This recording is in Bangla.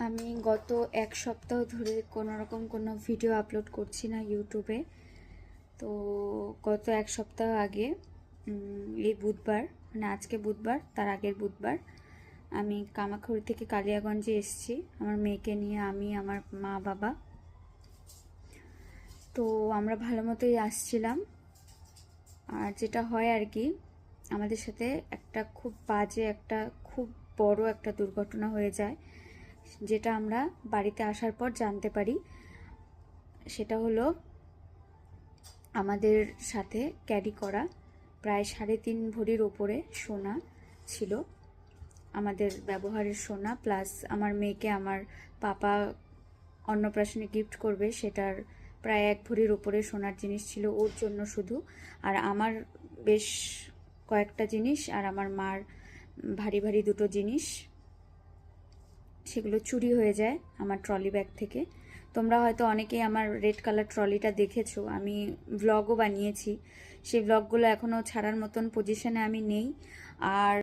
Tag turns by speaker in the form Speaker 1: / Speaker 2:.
Speaker 1: আমি গত এক সপ্তাহ ধরে কোনো রকম কোনো ভিডিও আপলোড করছি না ইউটিউবে তো গত এক সপ্তাহ আগে এই বুধবার মানে আজকে বুধবার, তার আগের বুধবার, আমি কামাখড়ি থেকে কালিয়াগঞ্জে এসেছি। আমার মেয়েকে নিয়ে আমি, আমার মা, বাবা। তো আমরা ভালো মতোই আসছিলাম। আর যেটা হয় আর কি, আমাদের সাথে একটা খুব বাজে, একটা খুব বড় একটা দুর্ঘটনা হয়ে যায়। যেটা আমরা বাড়িতে আসার পর জানতে পারি, সেটা হলো আমাদের সাথে ক্যারি করা প্রায় সাড়ে তিন ভরির ওপরে সোনা ছিল, আমাদের ব্যবহারের সোনা, প্লাস আমার মেয়েকে আমার পাপা অন্নপ্রাশনে গিফট করবে, সেটার প্রায় এক ভরির ওপরে সোনার জিনিস ছিল ওর জন্য শুধু। আর আমার বেশ কয়েকটা জিনিস, আর আমার মার ভারী ভারী দুটো জিনিস সেগুলো চুরি হয়ে যায় আমার ট্রলি ব্যাগ থেকে। তোমরা হয়তো অনেকেই আমার রেড কালার ট্রলিটা দেখেছ, আমি ব্লগও বানিয়েছি। সেই ব্লগগুলো এখনও ছাড়ার মতন পজিশনে আমি নেই। আর